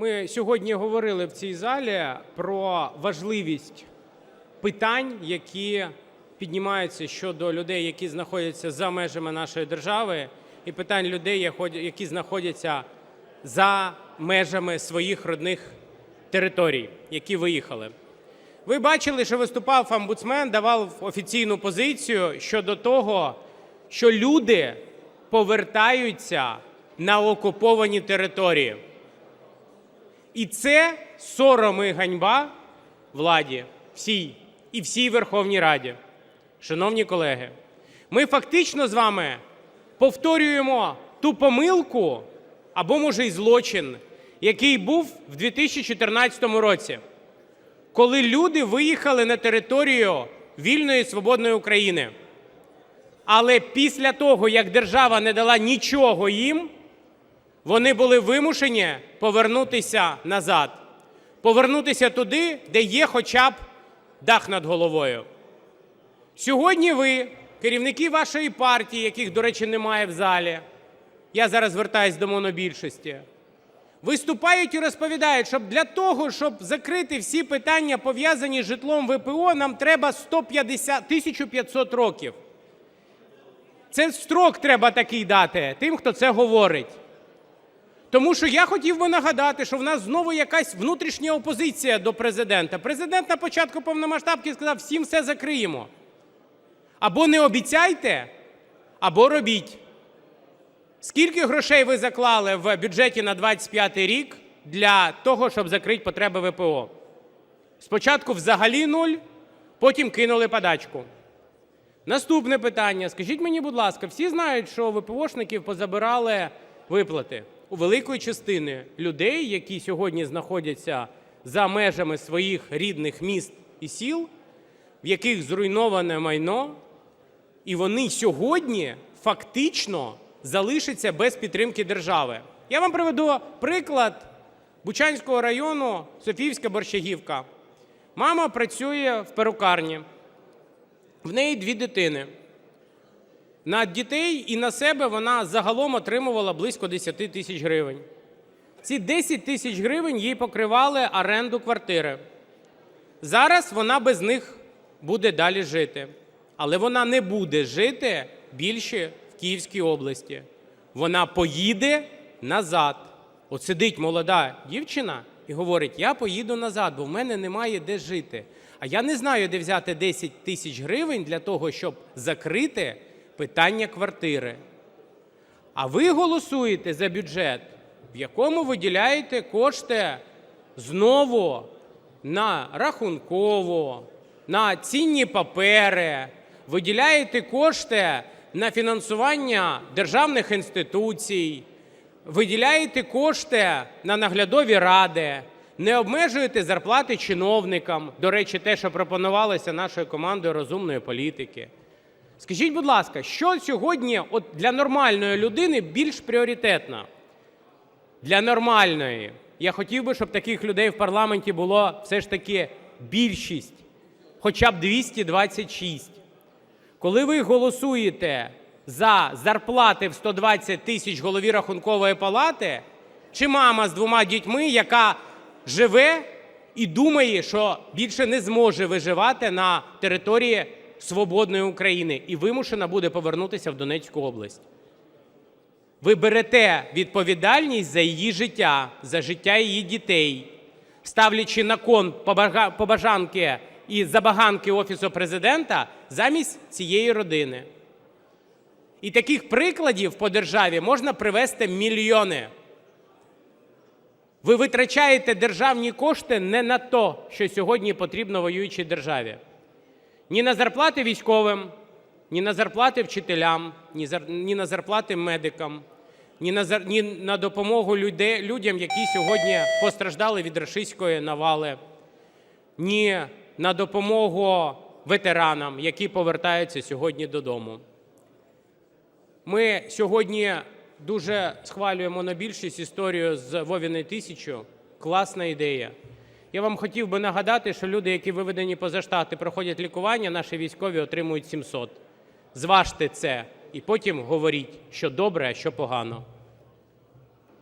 Ми сьогодні говорили в цій залі про важливість питань, які піднімаються щодо людей, які знаходяться за межами нашої держави, і питань людей, які знаходяться за межами своїх родних територій, які виїхали. Ви бачили, що виступав омбудсмен, давав офіційну позицію щодо того, що люди повертаються на окуповані території. І це сором і ганьба владі всій і всій Верховній Раді. Шановні колеги, ми фактично з вами повторюємо ту помилку або, може, й злочин, який був в 2014 році, коли люди виїхали на територію вільної свободної України. Але після того, як держава не дала нічого їм, вони були вимушені повернутися назад, повернутися туди, де є хоча б дах над головою. Сьогодні ви, керівники вашої партії, яких, до речі, немає в залі, я зараз звертаюсь до монобільшості, виступають і розповідають, що для того, щоб закрити всі питання, пов'язані з житлом ВПО, нам треба 150, 1500 років. Це строк треба такий дати тим, хто це говорить. Тому що я хотів би нагадати, що в нас знову якась внутрішня опозиція до Президента. Президент на початку повномасштабки сказав, всім все закриємо. Або не обіцяйте, або робіть. Скільки грошей ви заклали в бюджеті на 25 рік для того, щоб закрити потреби ВПО? Спочатку взагалі нуль, потім кинули подачку. Наступне питання. Скажіть мені, будь ласка, всі знають, що ВПОшників позабирали виплати у великої частини людей, які сьогодні знаходяться за межами своїх рідних міст і сіл, в яких зруйноване майно, і вони сьогодні фактично залишаться без підтримки держави. Я вам приведу приклад Бучанського району, Софіївська Борщагівка. Мама працює в перукарні. В неї дві дитини. На дітей і на себе вона загалом отримувала близько 10 тисяч гривень. Ці 10 тисяч гривень їй покривали оренду квартири. Зараз вона без них буде далі жити. Але вона не буде жити більше в Київській області. Вона поїде назад. От сидить молода дівчина і говорить: я поїду назад, бо в мене немає де жити. А я не знаю, де взяти 10 тисяч гривень для того, щоб закрити питання квартири. А ви голосуєте за бюджет, в якому виділяєте кошти знову на рахункову, на цінні папери, виділяєте кошти на фінансування державних інституцій, виділяєте кошти на наглядові ради, не обмежуєте зарплати чиновникам. До речі, те, що пропонувалося нашою командою розумної політики. Скажіть, будь ласка, що сьогодні от для нормальної людини більш пріоритетно? Для нормальної. Я хотів би, щоб таких людей в парламенті було все ж таки більшість, хоча б 226. Коли ви голосуєте за зарплати в 120 тисяч голові рахункової палати, чи мама з двома дітьми, яка живе і думає, що більше не зможе виживати на території свободної України і вимушена буде повернутися в Донецьку область. Ви берете відповідальність за її життя, за життя її дітей, ставлячи на кон побажанки і забаганки Офісу Президента замість цієї родини. І таких прикладів по державі можна привести мільйони. Ви витрачаєте державні кошти не на те, що сьогодні потрібно воюючій державі. Ні на зарплати військовим, ні на зарплати вчителям, ні на зарплати медикам, ні на допомогу людям, які сьогодні постраждали від рашистської навали, ні на допомогу ветеранам, які повертаються сьогодні додому. Ми сьогодні дуже схвалюємо на більшість історію з Вовіною тисячу. Класна ідея. Я вам хотів би нагадати, що люди, які виведені поза штати, проходять лікування, наші військові отримують 700. Зважте це і потім говоріть, що добре, а що погано.